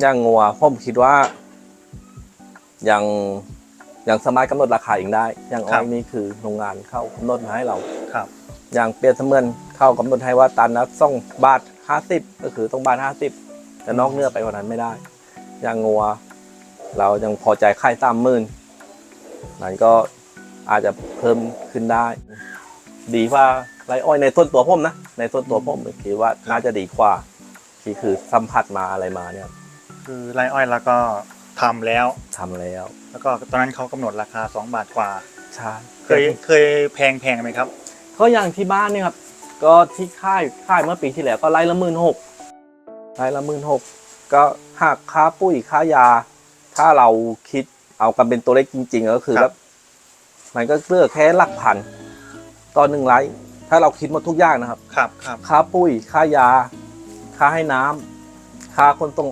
อย่างงัวผมคิดว่ายังยังสามารถกำหนดราคาเองได้ อย่างอ้อยนี่คือโรงงานเข้ากำหนดมาให้เราครับ อย่างเปรียบเสมือนเข้ากำหนดให้ว่าตันละสองบาทห้าสิบก็คือต้องบาทห้าสิบแต่นอกเหนื้อไปกว่านั้นไม่ได้ อย่างงัว เรายังพอใจค่ายสามหมื่นนั้นก็อาจจะเพิ่มขึ้นได้ ดีกว่าไรอ้อยในส่วนตัวผมนะ ในส่วนตัวผมคิดว่าน่าจะดีกว่าที่คือสัมผัสมาอะไรมาเนี่ย คือไรอ้อยแล้วก็ทำแล้ว ทำแล้วแล้วก็ตอนนั้นเขากำหนดราคา 2 บาทกว่า ใช่เคยเคยแพงแพงไหมครับ ก็อย่างที่บ้านเนี่ยครับ ก็ที่ค่ายค่ายเมื่อปีที่แล้วก็ไล่ละหมื่นหกไล่ละหมื่นหกก็หักค่าปุ๋ยค่ายา ถ้าเราคิดเอากันเป็นตัวเลขจริง ๆ ก็คือครัแบบบ มันก็เลือกแค่หลักพันต่อหนึ่งไร่ถ้าเราคิดหมดทุกอย่างนะครับ ครับครับ ค่าปุ๋ยค่ายา ค่าให้น้ำค่าคนส่ง